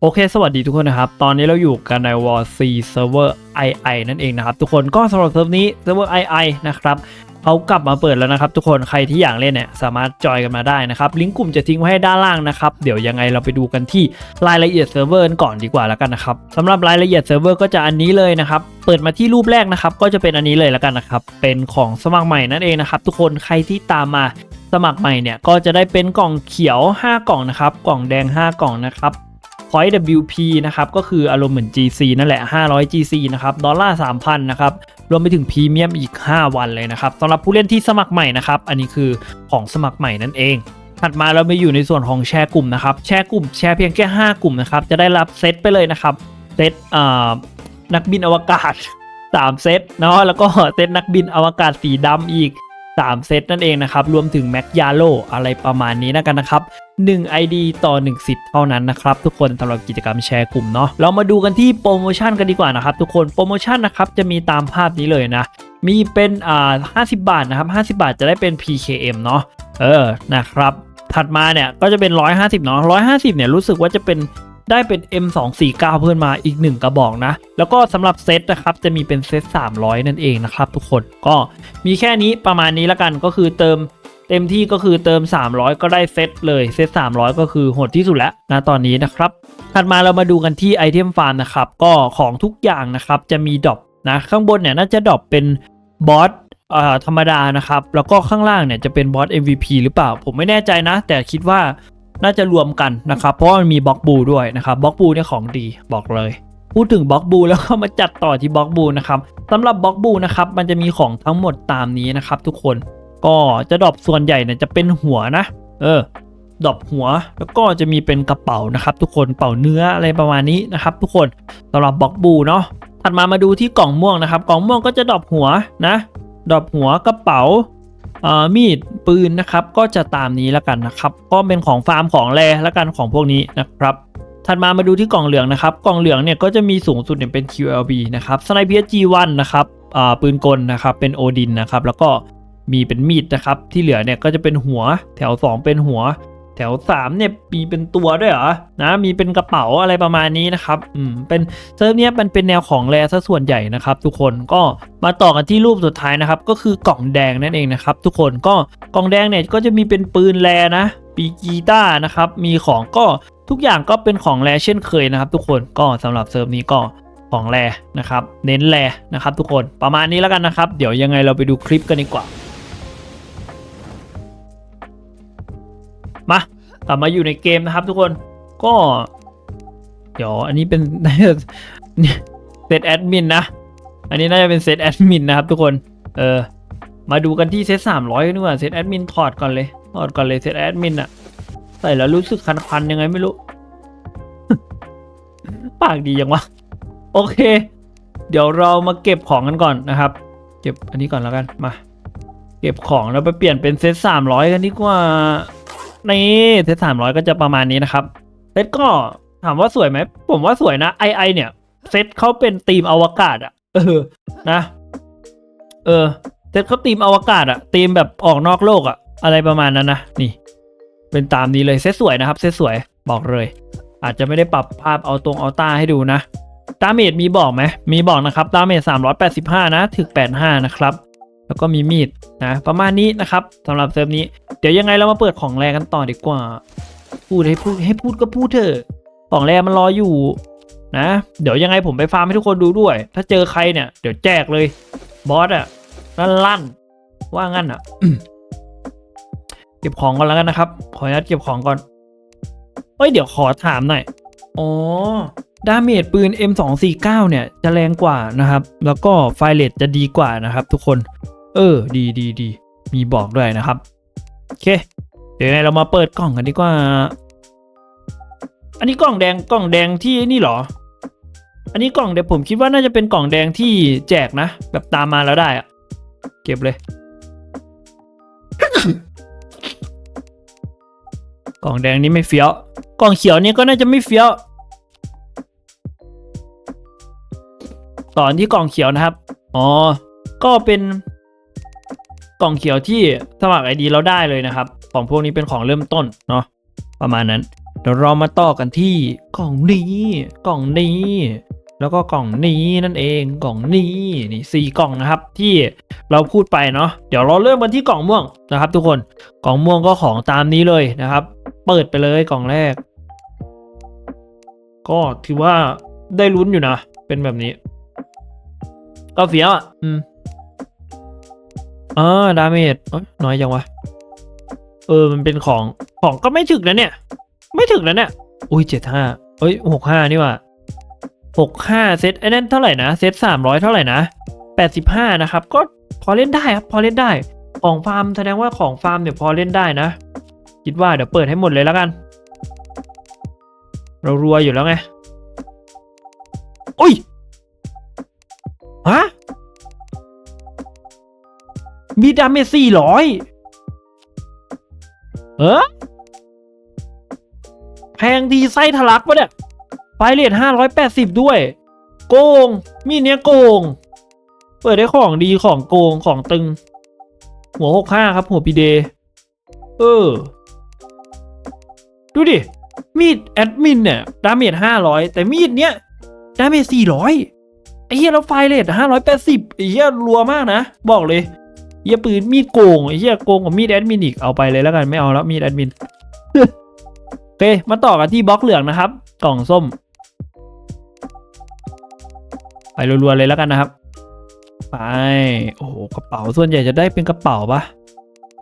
โอเค สวัสดีทุกคนนะครับ ตอนนี้เราอยู่กันใน War C Server II นั่นเองนะครับ ทุกคนก็สำหรับเซิร์ฟนี้ Server II นะครับเขากลับมาเปิดแล้วนะครับ ทุกคนใครที่อยากเล่นเนี่ยสามารถจอยกันมาได้นะครับ ลิงก์กลุ่มจะทิ้งไว้ให้ด้านล่างนะครับ เดี๋ยวยังไงเราไปดูกันที่รายละเอียดเซิร์ฟเวอร์ก่อนดีกว่าแล้วกันนะครับสำหรับรายละเอียดเซิร์ฟเวอร์ก็จะอันนี้เลยนะครับเปิดมาที่รูปแรกนะครับ ก็จะเป็นอันนี้เลยแล้วกันนะครับเป็นของสมัครใหม่นั่นเองนะครับ ทุกคนใครที่ตามมาสมัครใหม่เนี่ยก็จะได้เป็นกล่องเขียว 5 กล่องนะครับ กล่องแดง 5 กล่องนะครับ Point WP นะครับก็คืออารมณ์เหมือน GC นั่นแหละ 500 GC นะครับดอลลาร์3,000นะครับรวมไปถึงพรีเมียมอีก 5 วันเลยนะครับสำหรับผู้เล่นที่สมัครใหม่นะครับอันนี้คือของสมัครใหม่นั่นเองถัดมาเราไปอยู่ในส่วนของแชร์กลุ่มนะครับแชร์กลุ่มแชร์เพียงแค่ 5 กลุ่มนะครับจะได้รับเซตไปเลยนะครับเซตนักบินอวกาศ 3 เซตเนาะแล้วก็เซตนักบินอวกาศสีดำอีก 3 เซตนั่นเองนะครับ รวมถึงแม็กยาโลอะไรประมาณนี้นะกันนะครับ 1 ID ต่อ 1 สิทธิ์เท่านั้นนะครับ ทุกคนสำหรับกิจกรรมแชร์กลุ่มเนาะเรามาดูกันที่โปรโมชั่นกันดีกว่านะครับ ทุกคนโปรโมชั่นนะครับจะมีตามภาพนี้เลยนะ มีเป็นอ่า50 บาทนะครับ50 บาทจะได้เป็น PKM เนาะเออนะครับถัดมาเนี่ยก็จะเป็น 150เนาะ150เนี่ยรู้สึกว่าจะเป็น ได้เป็น M249 เพิ่มมาอีก 1 กระบอกนะ แล้วก็สำหรับเซตนะครับจะมีเป็นเซต300 นั่นเองนะครับทุกคนก็มีแค่นี้ประมาณนี้ล้วกันก็คือเติมเต็มที่ก็คือเติม 300 ก็ได้เซตเลยเซต300 ก็คือโหดที่สุดแล้วนะตอนนี้นะครับถัดมาเรามาดูกันที่ไอเทมฟาร์มนะครับก็ของทุกอย่างนะครับจะมีดรอปนะข้างบนเนี่ยน่าจะดรอปเป็นบอสเอ่อธรรมดานะครับ แล้วก็ข้างล่างเนี่ยจะเป็นบอส MVP หรือเปล่า ผมไม่แน่ใจนะ แต่คิดว่า น่าจะรวมกันนะครับ เพราะมันมีบล็อกบูด้วยนะครับบล็อกบูเนี่ยของดีบอกเลย พูดถึงบล็อกบูแล้วก็มาจัดต่อที่บล็อกบูนะครับสำหรับบล็อกบูนะครับมันจะมีของทั้งหมดตามนี้นะครับทุกคนก็จะดรอปส่วนใหญ่เนี่ยจะเป็นหัวนะ เออดรอปหัวแล้วก็จะมีเป็นกระเป๋านะครับ ทุกคนเป๋าเนื้ออะไรประมาณนี้นะครับ ทุกคนสำหรับบล็อกบูเนาะถัดมามาดูที่กล่องม่วงนะครับ กล่องม่วงก็จะดรอปหัวนะดรอปหัวกระเป๋า มีดปืนนะครับก็จะตามนี้แล้วกันนะครับ ก็เป็นของฟาร์มของแรแล้วกันของพวกนี้นะครับถัดมามาดูที่กล่องเหลืองนะครับ กล่องเหลืองเนี่ยก็จะมีสูงสุดเนี่ยเป็น QLB นะครับสไนเปีย G1 นะครับปืนกลนะครับเป็นโอดินนะครับแล้วก็มีเป็นมีดนะครับที่เหลือเนี่ยก็จะเป็นหัวแถว 2 เป็นหัว แถว3เนี่ยมีเป็นตัวด้วยเหรอนะมีเป็นกระเป๋าอะไรประมาณนี้นะครับอืมเป็นเซิร์ฟเนี้ยมันเป็นแนวของแร่ซะส่วนใหญ่นะครับทุกคนก็มาต่อกันที่รูปสุดท้ายนะครับ ก็คือกล่องแดงนั่นเองนะครับ ทุกคนก็กล่องแดงเนี่ยก็จะมีเป็นปืนแร่นะปีกีตาร์นะครับมีของก็ทุกอย่างก็เป็นของแร่เช่นเคยนะครับ ทุกคนก็สำหรับเซิร์ฟนี้ก็ของแร่นะครับ เน้นแร่นะครับ ทุกคนประมาณนี้แล้วกันนะครับ เดี๋ยวยังไงเราไปดูคลิปกันดีกว่า กลับมาอยู่ในเกมนะครับทุกคนก็ เดี๋ยวอันนี้เป็นเซตแอดมินนะ อันนี้น่าจะเป็นเซตแอดมินนะครับทุกคน เออ มาดูกันที่เซตสามร้อยดีกว่าเซตแอดมินถอดก่อนเลยถอดก่อนเลยเซตแอดมินอะใส่แล้วรู้สึกคันๆยังไงไม่รู้ ปากดียังวะ โอเค เดี๋ยวเรามาเก็บของกันก่อนนะครับ เก็บอันนี้ก่อนแล้วกัน มา เก็บของแล้วไปเปลี่ยนเป็นเซตสามร้อยกันดีกว่า นี่เซตสามร้อยก็จะประมาณนี้นะครับเซตก็ถามว่าสวยไหม ผมว่าสวยนะไอไอเนี่ยเซตเขาเป็นธีมอวกาศอะเออนะ เออเซตเขาธีมอวกาศอะธีมแบบออกนอกโลกอะอะไรประมาณนั้นนะนี่ เป็นตามนี้เลยเซตสวยนะครับเซตสวยบอกเลย อาจจะไม่ได้ปรับภาพเอาตรงเอาตาให้ดูนะดาเมจมีบอกไหมมีบอกนะครับดาเมจ385 นะ ถึก85 นะครับ แล้วก็มีมีดนะประมาณนี้นะครับสำหรับเซิร์ฟนี้ เดี๋ยวยังไงเรามาเปิดของแรกันต่อดีกว่า พูดให้พูดให้พูดก็พูดเถอะของแรมันรออยู่นะเดี๋ยวยังไงผมไปฟาร์มให้ทุกคนดูด้วย ถ้าเจอใครเนี่ยเดี๋ยวแจกเลยบอสอะลั่นลั่นว่างั้นอะเก็บของก่อนแล้วกันนะครับ ขออนุญาตเก็บของก่อนเอ้ยเดี๋ยวขอถามหน่อยอ๋อดาเมจปืน M249 เนี่ยจะแรงกว่านะครับ แล้วก็ไฟเลตจะดีกว่านะครับ ทุกคน เออ ดีดีดีมีบอกด้วยนะครับ โอเค เดี๋ยวเรามาเปิดกล่องกันดีกว่า อันนี้กล่องแดงกล่องแดงที่นี่เหรอ อันนี้กล่องแดงผมคิดว่าน่าจะเป็นกล่องแดงที่แจกนะ แบบตามมาแล้วได้อะเก็บเลย กล่องแดงนี่ไม่เฟี้ยว กล่องเขียวนี่ก็น่าจะไม่เฟี้ยวตอนที่กล่องเขียวนะครับ อ๋อ ก็เป็น กล่องเขียวที่สมัครไอดีเราได้เลยนะครับ ของพวกนี้เป็นของเริ่มต้นเนาะประมาณนั้น เดี๋ยวเรามาต่อกันที่กล่องนี้กล่องนี้ แล้วก็กล่องนี้นั่นเองกล่องนี้นี่สี่กล่องนะครับ ที่เราพูดไปเนาะเดี๋ยวเราเริ่มกันที่กล่องม่วงนะครับ ทุกคนกล่องม่วงก็ของตามนี้เลยนะครับ เปิดไปเลยกล่องแรก ก็ถือว่าได้ลุ้นอยู่นะ เป็นแบบนี้ ก็เฟี้ยวอะอืม อ่าดาเมจน้อยจังวะ เออ มันเป็นของ ของก็ไม่ถึกนะเนี่ย ไม่ถึกนะเนี่ย อุ้ยเจ็ดห้าเอ้ยหกห้านี่ว่ะหกห้าเซตไอ้นั่นเท่าไหร่นะ เซตสามร้อยเท่าไหร่นะแปดสิบห้านะครับ ก็พอเล่นได้ครับ พอเล่นได้ ของฟาร์มแสดงว่าของฟาร์มเนี่ยพอเล่นได้นะ คิดว่าเดี๋ยวเปิดให้หมดเลยแล้วกัน เรารวยอยู่แล้วไง อุ้ย ฮะ มีดาเมจสี่ร้อยเออแพงดีไส้ทะลักปะเนี่ยไฟเรทห้าร้อยแปดสิบด้วย โกง มีดเนี้ยโกง เปิดได้ของดีของโกงของตึง หัวหกห้าครับ หัวปีเด เออ ดูดิ มีดแอดมินเนี่ย ดาเมจห้าร้อยแต่มีดเนี้ย ดาเมจสี่ร้อยไอ้เหี้ยแล้วไฟเรทห้าร้อยแปดสิบไอ้เหี้ยรัวมากนะ บอกเลย เหี้ยปืนมีดโกงไอ้เหี้ยโกงกับมีดแอดมินอีกเอาไปเลยแล้วกันไม่เอาแล้วมีดแอดมินโอเคมาต่อกันที่บล็อกเหลืองนะครับ กล่องส้ม ไปรัวๆเลยแล้วกันนะครับ ไปโอ้โหกระเป๋าส่วนใหญ่จะได้เป็นกระเป๋าปะ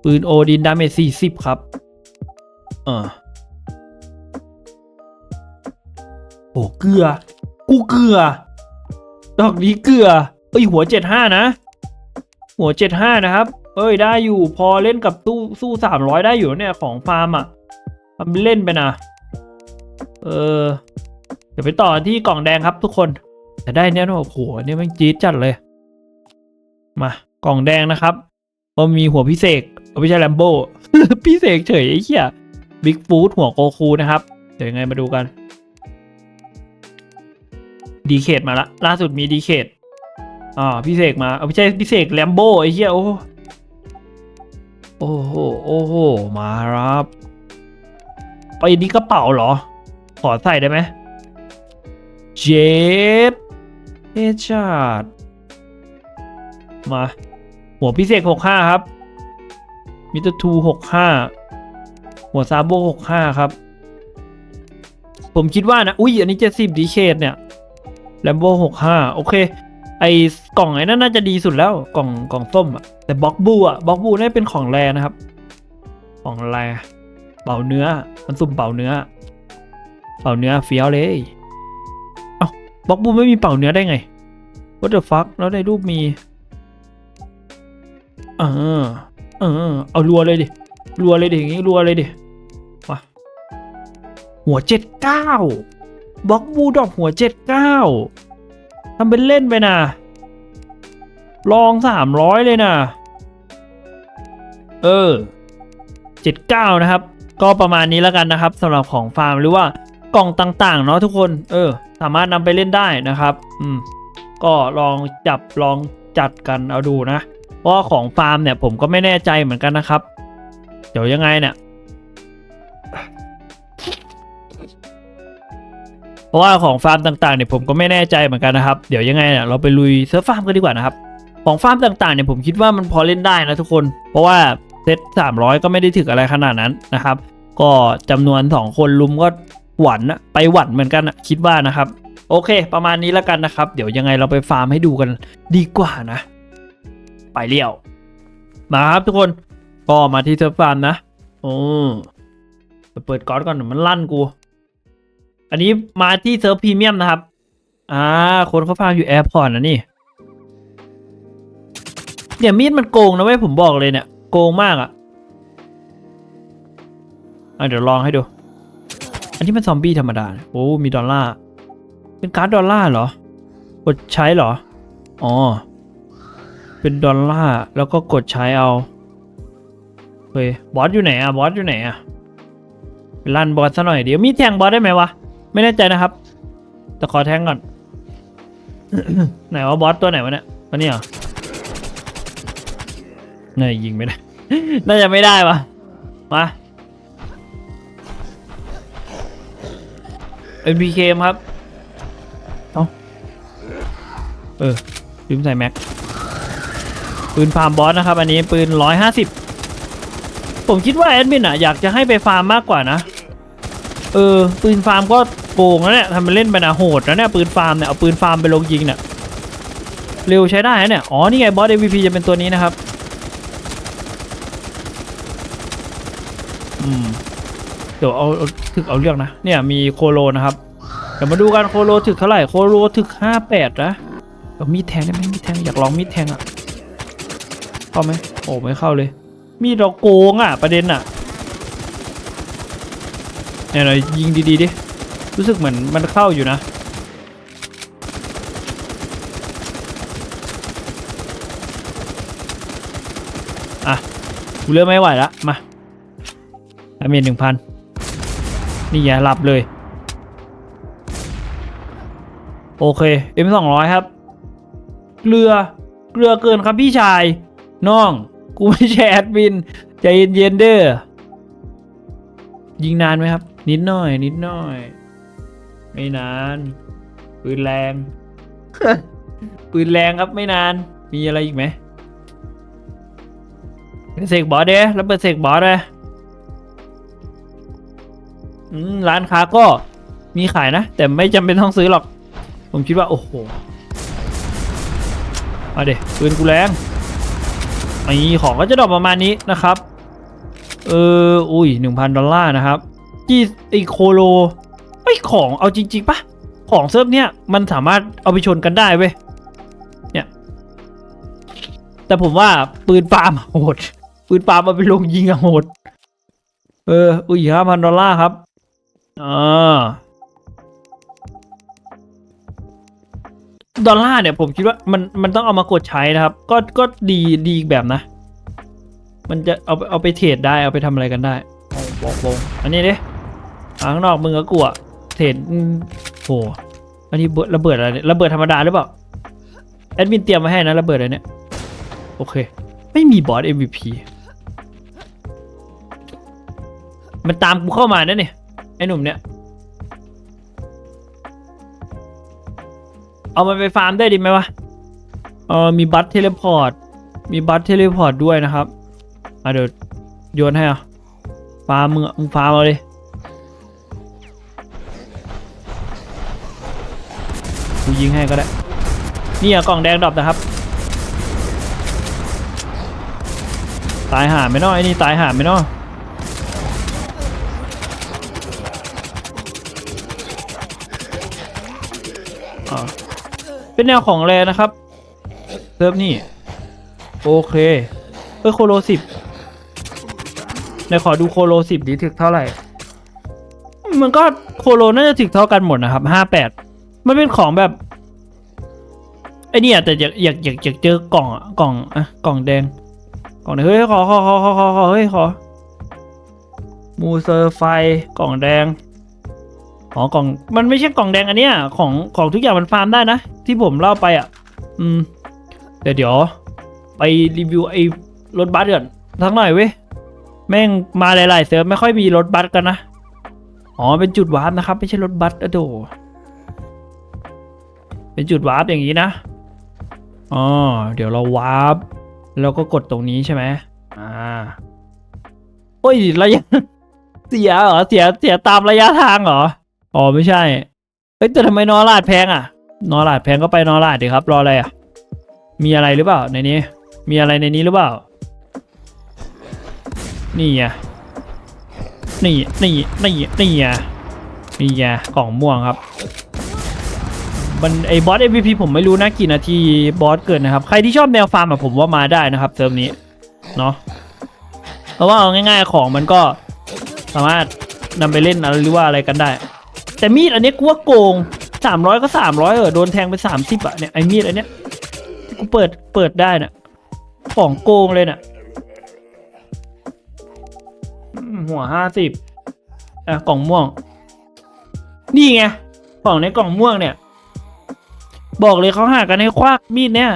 ปืนโอดินดาเมจสี่สิบครับเออโอ้เกลือ กูเกลือดอกนี้เกลือเอ้ยหัวเจ็ดห้านะ หัวเจ็ดห้านะครับ เอ้ยได้อยู่พอเล่นกับตู้สู้สามร้อยได้อยู่เนี่ยของฟาร์มอะทำเล่นไปนะ เออ เดี๋ยวไปต่อที่กล่องแดงครับทุกคน แต่ได้เนี่ยโอ้โหเนี่ยมันจี๊ดจัดเลย มากล่องแดงนะครับก็มีหัวพิเศษเอาไม่ใช่แลมโบ้พิเศษเฉยไอ้เหี้ยบิ๊กฟูดหัวโกคูนะครับ เดี๋ยวยังไงมาดูกันดีเคดมาละล่าสุดมีดีเคด อ่าพิเศษมาเอาไม่ใช่พิเศษแลมโบ้ไอ้เหี้ยโอ้โอ้โหโอ้โหมาครับไปนี่กระเป๋าเหรอ ขอใส่ได้ไหมเจ็ดเฮชาร์ดมา หัวพิเศษหกห้าครับ มิเตอร์ทูหกห้าหัวซาโบหกห้าครับ ผมคิดว่านะ อุ้ยอันนี้เจ็ดสิบดีเคดเนี่ยแลมโบหกห้าโอเค ไอ้กล่องไอ้นั่นน่าจะดีสุดแล้วกล่องกล่องส้มอะแต่บล็อกบูอะบล็อกบูนี่เป็นของแรนะครับ ของแรเป่าเนื้อ มันสุ่มเป่าเนื้อ เป่าเนื้อเฟี้ยวเลยเอ้าบล็อกบูไม่มีเป่าเนื้อได้ไง what the fuck แล้วในรูปมีเออเออเอารัวเลยดิรัวเลยดิอย่างงี้รัวเลยดิมาหัวเจ็ดเก้าบล็อกบูดอกหัวเจ็ดเก้า ทำเป็นเล่นไปนะลองสามร้อยเลยนะเออเจ็ดเก้านะครับ ก็ประมาณนี้แล้วกันนะครับสำหรับของฟาร์มหรือว่ากล่องต่างๆเนาะทุกคน เออ สามารถนำไปเล่นได้นะครับ อืม ก็ลองจับลองจัดกันเอาดูนะเพราะของฟาร์มเนี่ยผมก็ไม่แน่ใจเหมือนกันนะครับ เดี๋ยวยังไงเนี่ย ราะว่าของฟาร์มต่างๆเนี่ยผมก็ไม่แน่ใจเหมือนกันนะครับ เดี๋ยวยังไงเนี่ยเราไปลุยเซิร์ฟฟาร์มกันดีกว่านะครับของฟาร์มต่างๆเนี่ยผมคิดว่ามันพอเล่นได้นะทุกคน เพราะว่าเซตสามร้อยก็ไม่ได้ถึกอะไรขนาดนั้นนะครับ ก็จำนวนสองคนลุมก็หวันอะไปหวันเหมือนกันอะคิดว่านะครับ โอเค ประมาณนี้แล้วกันนะครับ เดี๋ยวยังไงเราไปฟาร์มให้ดูกันดีกว่านะ ไปเลี้ยว มาครับทุกคนก็มาที่เซิร์ฟฟาร์มนะโอ้ไปเปิดก๊อตก่อนมันลั่นกู อันนี้มาที่เซิร์ฟพรีเมียมนะครับ อ่า คนเขาฟาร์มอยู่แอร์พอร์ตนะนี่ เนี่ยมีดมันโกงนะเว้ยผมบอกเลยเนี่ย โกงมากอะอะเดี๋ยวลองให้ดู อันนี้มันซอมบี้ธรรมดานะโอ้ มีดอลลาร์ เป็นการ์ดดอลลาร์เหรอกดใช้เหรอ อ๋อ เป็นดอลลาร์แล้วก็กดใช้เอา เฮ้ย บอสอยู่ไหนอะบอสอยู่ไหนอะไปลั่นบอสซะหน่อยเดี๋ยวมีแทงบอสได้ไหมวะ ไม่แน่ใจนะครับ แต่ขอแทงก่อน ไหนว่าบอสตัวไหนวะเนี่ยตัวนี้เหรอนี่ยิงไม่ได้ น่าจะไม่ได้วะมา NPK ครับเอ้าเออลืมใส่แม็ก ปืนฟาร์มบอสนะครับ อันนี้ปืน 150 ผมคิดว่าแอดมินอะ อยากจะให้ไปฟาร์มมากกว่านะ เออ ปืนฟาร์มก็ โกงแล้วเนี่ยทำเป็นเล่นไปนะโหดนะเนี่ยปืนฟาร์มเนี่ยเอาปืนฟาร์มไปลงยิงเนี่ยเร็วใช้ได้นะเนี่ยอ๋อนี่ไงบอส MVP จะเป็นตัวนี้นะครับอืมเดี๋ยวเอาถึกเอาเรื่องนะเนี่ยมีโคโลนะครับเดี๋ยวมาดูกันโคโลถึกเท่าไหร่โคโลถึกห้าแปดนะเอามีดแทงได้ไหมมีดแทงอยากลองมีดแทงอะเข้าไหมโอ้ไม่เข้าเลย มีดเราโกงอะประเด็นอะเนี่ยเรายิงดีๆดิ รู้สึกเหมือนมันเข้าอยู่นะอะกูเริ่มไม่ไหวละมาดาเมจหนึ่งพันนี่ไงหลับเลย โอเค M สองร้อยครับเกลือเกลือเกินครับพี่ชายน้อง กูไม่ใช่แอดมินใจเย็นๆเด้อยิงนานไหมครับ นิดหน่อย นิดหน่อย ไม่นาน ปืนแรง ปืนแรงครับไม่นาน มีอะไรอีกไหมเสกบอสเด้แล้วเปิดเสกบอสเลยอืมร้านค้าก็มีขายนะ แต่ไม่จำเป็นต้องซื้อหรอก ผมคิดว่า โอ้โหมาเด็ปืนกูแรงไอ้ของก็จะดรอปประมาณนี้นะครับ เออ อุ้ยหนึ่งพันดอลลาร์นะครับจีไอโคโลไอย ของเอาจริงๆปะของเซิร์ฟเนี่ยมันสามารถเอาไปชนกันได้เว้ยเนี่ยแต่ผมว่าปืนปาล์มโหดปืนปาล์มเอาไปลงยิงอะโหดเอออุ้ยห้าพันดอลลาร์ครับอ่าดอลลาร์เนี่ยผมคิดว่ามันมันต้องเอามากดใช้นะครับ ก็ก็ดีดีอีกแบบนะ มันจะเอาเอาไปเทรดได้เอาไปทำอะไรกันได้บอกบงอันนี้ดิอ่าข้างนอกมึงก็กลัว เทรดอืมโหอันนี้ระเบิดอะไรเนี่ยระเบิดธรรมดาหรือเปล่าแอดมินเตรียมมาให้นะระเบิดอะไรเนี่ยโอเค ไม่มีบอส MVP มันตามกูเข้ามานะเนี่ยไอ้หนุ่มเนี่ยเอามันไปฟาร์มได้ดีไหมวะเออมีบัตเทเลพอร์ต มีบัตเทเลพอร์ตด้วยนะครับ อะเดี๋ยวโยนให้อะฟาร์มมึงอะมึงฟาร์มเอาเลย กูยิงให้ก็ได้ นี่อะกล่องแดงดรอปนะครับ ตายหาไม่น้อยไอ้นี่ตายหาไม่น้อยอ่าเป็นแนวของแรนะครับเซิร์ฟนี่ โอเคเออโคโลสิบในขอดูโคโลสิบดีถึกเท่าไหร่ มันก็โคโลน่าจะถึกเท่ากันหมดนะครับห้าแปด มันเป็นของแบบไอ้เนี่ยแต่อยากอยากอยากอยากเจอกล่องอะกล่องอะกล่องแดง กล่องแดงเฮ้ยขอขอขอขอขอขอเฮ้ยขอมูเซอร์ไฟกล่องแดงอ๋อกล่องมันไม่ใช่กล่องแดงอันเนี้ยของของทุกอย่างมันฟาร์มได้นะ ที่ผมเล่าไปอะ อืมเดี๋ยวเดี๋ยวไปรีวิวไอ้รถบัสก่อนสักหน่อยเว้ยแม่งมาหลายๆเซิร์ฟไม่ค่อยมีรถบัสกันนะ อ๋อเป็นจุดวาร์ปนะครับ ไม่ใช่รถบัสอะโด เป็นจุดวาร์ปอย่างนี้นะอ๋อเดี๋ยวเราวาร์ปแล้วก็กดตรงนี้ใช่ไหมอ่าโอ้ยระยะเสียเหรอเสียเสียตามระยะทางเหรออ๋อไม่ใช่เอ้ยแต่ทำไมนอราดแพงอะ นอราดแพงก็ไปนอราดดิครับรออะไรอะมีอะไรหรือเปล่าในนี้ มีอะไรในนี้หรือเปล่า นี่ไงนี่นี่นี่นี่ไงนี่ไงกล่องม่วงครับ มันไอ้บอส MVP ผมไม่รู้นะกี่นาทีบอสเกิดนะครับ ใครที่ชอบแนวฟาร์มอะผมว่ามาได้นะครับ เติมนี้เนาะเพราะว่าเอาง่ายๆของมันก็สามารถนำไปเล่นอะไรหรือว่าอะไรกันได้ แต่มีดอันนี้กูว่าโกงสามร้อยก็สามร้อยเออโดนแทงไปสามสิบอะเนี่ยไอ้มีดอันเนี้ยกูเปิดเปิดได้น่ะของโกงเลยน่ะหัวห้าสิบอะกล่องม่วง นี่ไง ของในกล่องม่วงเนี่ย บอกเลยเขาหากันให้ควักมีดเนี่ย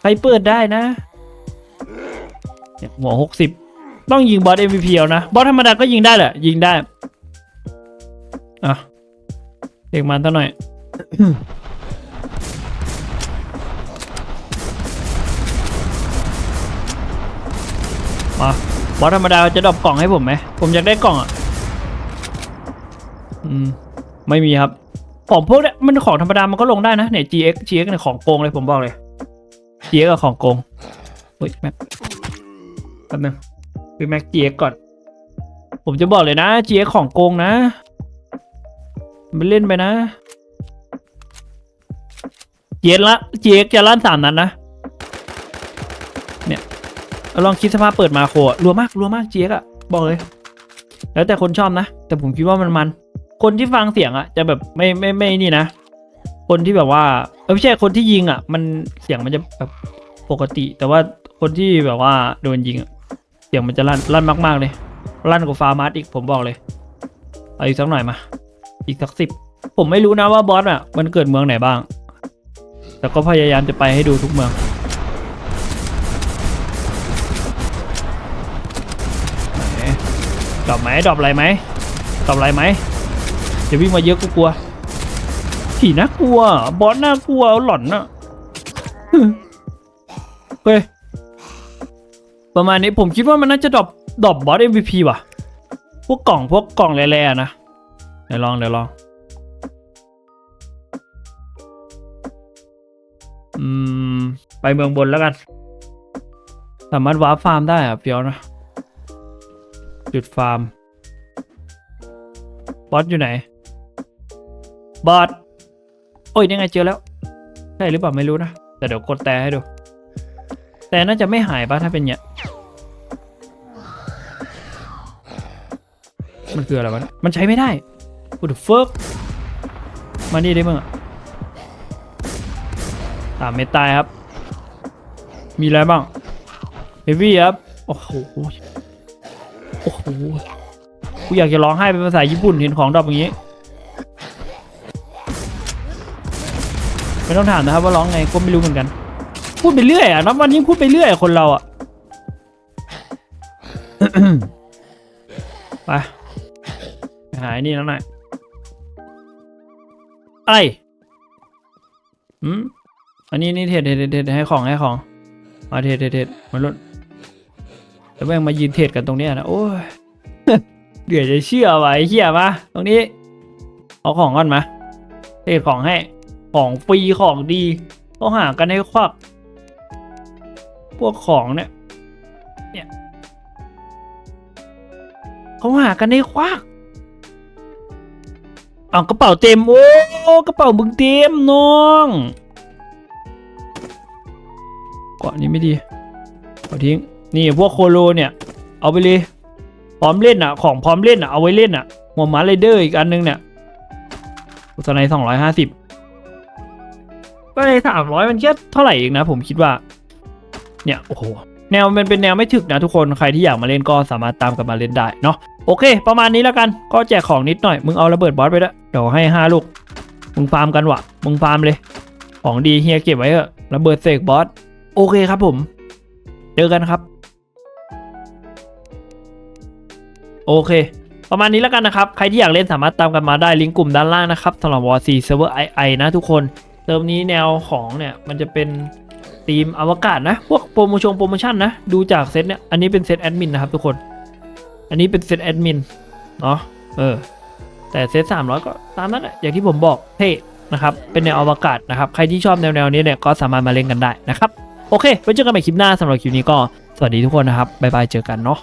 ใครเปิดได้นะเนี่ยหัวหกสิบต้องยิงบอส MVP เอานะ บอสธรรมดาก็ยิงได้แหละ ยิงได้ อะ เด็กมันซะหน่อย มา บอสธรรมดาจะดรอปกล่องให้ผมไหม ผมอยากได้กล่องอะ อืม ไม่มีครับ ของพวกเนี้ยมันของธรรมดามันก็ลงได้นะเนี่ย GX GX เนี่ยของโกงเลยผมบอกเลย GX กับของโกงเฮ้ยแม็กแป๊บนึงคือแม็ก GX ก่อน ผมจะบอกเลยนะ GX ของโกงนะมันเล่นไปนะ GX ละ GX จะลั่นสามนัดนนะเนี่ยลองคิดสภาพเปิดมาโคอะรัวมากรัวมาก GX อะบอกเลย แล้วแต่คนชอบนะ แต่ผมคิดว่ามันมัน คนที่ฟังเสียงอะจะแบบไม่ไม่ไม่นี่นะ คนที่แบบว่าเออไม่ใช่คนที่ยิงอะมันเสียงมันจะแบบปกติ แต่ว่าคนที่แบบว่าโดนยิงอะเสียงมันจะลั่นลั่นมากๆเลยลั่นกว่าฟาร์มาร์อีกผมบอกเลยเอาอีกสักหน่อยมา อีกสักสิบผมไม่รู้นะว่าบอสอะมันเกิดเมืองไหนบ้าง แต่ก็พยายามจะไปให้ดูทุกเมืองดรอปไหมดรอปอะไรไหมดรอปอะไรไหม จะวิ่งมาเยอะกูกลัว ผีน่ากลัว บอสน่ากลัวหลอนน่ะเฮ้ยประมาณนี้ผมคิดว่ามันน่าจะดรอปดรอปบอส MVP ว่ะ พวกกล่องพวกกล่องแร่ๆนะเดี๋ยวลองเดี๋ยวลอง อืม ไปเมืองบนแล้วกัน สามารถวาร์ปฟาร์มได้อะเฟียวนะ จุดฟาร์ม บอสอยู่ไหน บอสโอ้ยนี่ไงเจอแล้ว ใช่หรือเปล่าไม่รู้นะ แต่เดี๋ยวกดแต่ให้ดู แต่น่าจะไม่หายป่ะถ้าเป็นเนี้ยมันคืออะไรวะเนี่ยมันใช้ไม่ได้กูดูเฟิร์กมานี่ได้มึงอะสามเมตรตายครับ มีอะไรบ้างเฮฟวี่ครับ โอ้โห โอ้โห กูอยากจะร้องไห้เป็นภาษาญี่ปุ่นเห็นของดรอปอย่างนี้ ไม่ต้องถามนะครับว่าร้องไงก็ไม่รู้เหมือนกัน พูดไปเรื่อยอะนับวันยิ่งพูดไปเรื่อยคนเราอะไปหายนี่แล้วหน่อยอะไรอืมอันนี้นี่เทรดเทรดเทรดให้ของให้ของมาเทรดเทรดเทรดมาลุ้นแล้วแม่งมายืนเทรดกันตรงนี้นะโอ้ยเดี๋ยวจะเชื่อไว้เฮียมาตรงนี้ เอาของก่อนมาเทรดของให้ ของฟรีของดีเขาหากันให้ควัก พวกของเนี่ยเนี่ยเขาหากันให้ควักเอากระเป๋าเต็มโอ้กระเป๋ามึงเต็มน้องเกาะนี้ไม่ดีเอาทิ้งนี่พวกโคโลเนี่ย เอาไปเลยพร้อมเล่นอะ ของพร้อมเล่นอะเอาไว้เล่นอะหัวหมาไรเดอร์อีกอันนึงเนี่ยอุตสาห์สองร้อยห้าสิบ ก็ในสามร้อยมันแค่เท่าไหร่เองนะ ผมคิดว่า เนี่ยโอ้โหแนวมันเป็นแนวไม่ถึกนะทุกคนใครที่อยากมาเล่นก็สามารถตามกันมาเล่นได้เนาะโอเค ประมาณนี้แล้วกันก็แจกของนิดหน่อย มึงเอาระเบิดบอสไปด้วยเดี๋ยวให้ห้าลูก มึงฟาร์มกันวะมึงฟาร์มเลย ของดีเฮียเก็บไว้เถอะระเบิดเสกบอสโอเคครับผม เจอกันครับ โอเค ประมาณนี้แล้วกันนะครับ ใครที่อยากเล่นสามารถตามกันมาได้ลิงก์กลุ่มด้านล่างนะครับสำหรับวอร์ซีเซิร์ฟเวอร์ไอไอนะทุกคน เติมนี้แนวของเนี่ยมันจะเป็นธีมอวกาศนะ พวกโปรโมชั่นโปรโมชั่นนะ ดูจากเซตเนี่ย อันนี้เป็นเซตแอดมินนะครับทุกคน อันนี้เป็นเซตแอดมินเนาะ เออ แต่เซตสามร้อยก็ตามนั้นแหละอย่างที่ผมบอกเท่นะครับ เป็นแนวอวกาศนะครับ ใครที่ชอบแนวแนวนี้เนี่ยก็สามารถมาเล่นกันได้นะครับ โอเค ไว้เจอกันใหม่คลิปหน้าสำหรับคลิปนี้ก็สวัสดีทุกคนนะครับ บ๊ายบาย เจอกันเนาะ